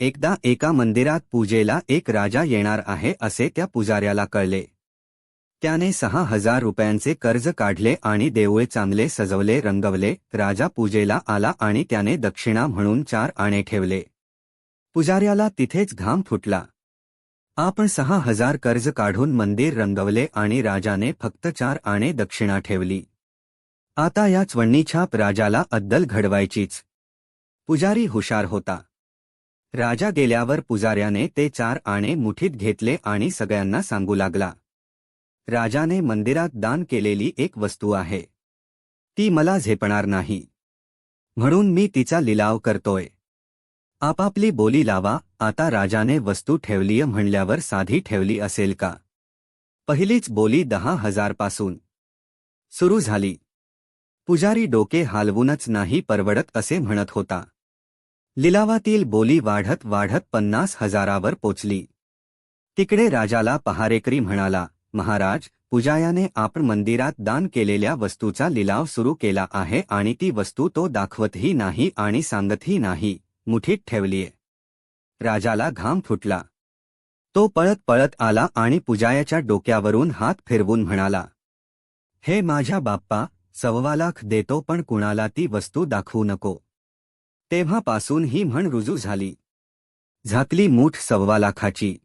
एकदा एका मंदिरात पूजेला एक राजा येणार आहे असे त्या पुजाऱ्याला कळले. त्याने सहा हजार रुपयांचे कर्ज काढले आणि देऊळे चांगले सजवले रंगवले राजा पूजेला आला आणि त्याने दक्षिणा म्हणून चार आणे ठेवले. पुजाऱ्याला तिथेच घाम फुटला. आपण सहा हजार कर्ज काढून मंदिर रंगवले आणि राजाने फक्त चार आणे दक्षिणा ठेवली. आता या चवण्णीछाप राजाला अद्दल घडवायचीच. पुजारी हुशार होता. राजा गेल्यावर पुजाऱ्याने ते चार आणे मुठीत घेतले आणि सगळ्यांना सांगू लागला. राजाने मंदिरात दान केलेली एक वस्तू आहे. ती मला झेपणार नाही. म्हणून मी तिचा लिलाव करतोय. आपापली बोली लावा आता राजाने वस्तू ठेवलीय म्हणल्यावर साधी ठेवली असेल का? पहिलीच बोली दहा हजारपासून. सुरू झाली. पुजारी डोके हालवूनच नाही परवडत असे म्हणत होता. लिलावातील बोली वाढत वाढत पन्नास हजारावर पोचली. तिकडे राजाला पहारेकरी म्हणाला महाराज पुजायाने आपण मंदिरात दान केलेल्या वस्तूचा लिलाव सुरू केला आहे आणि ती वस्तू तो दाखवतही नाही आणि सांगतही नाही मुठीत ठेवलीये. राजाला घाम फुटला. तो पळत पळत आला आणि पुजायाच्या डोक्यावरून हात फिरवून म्हणाला हे माझ्या बाप्पा सव्वा लाख देतो पण कुणाला ती वस्तू दाखवू नको. तेव्हापासून ही म्हण रुजू झाली. झाकली मूठ सव्वा लाखाची.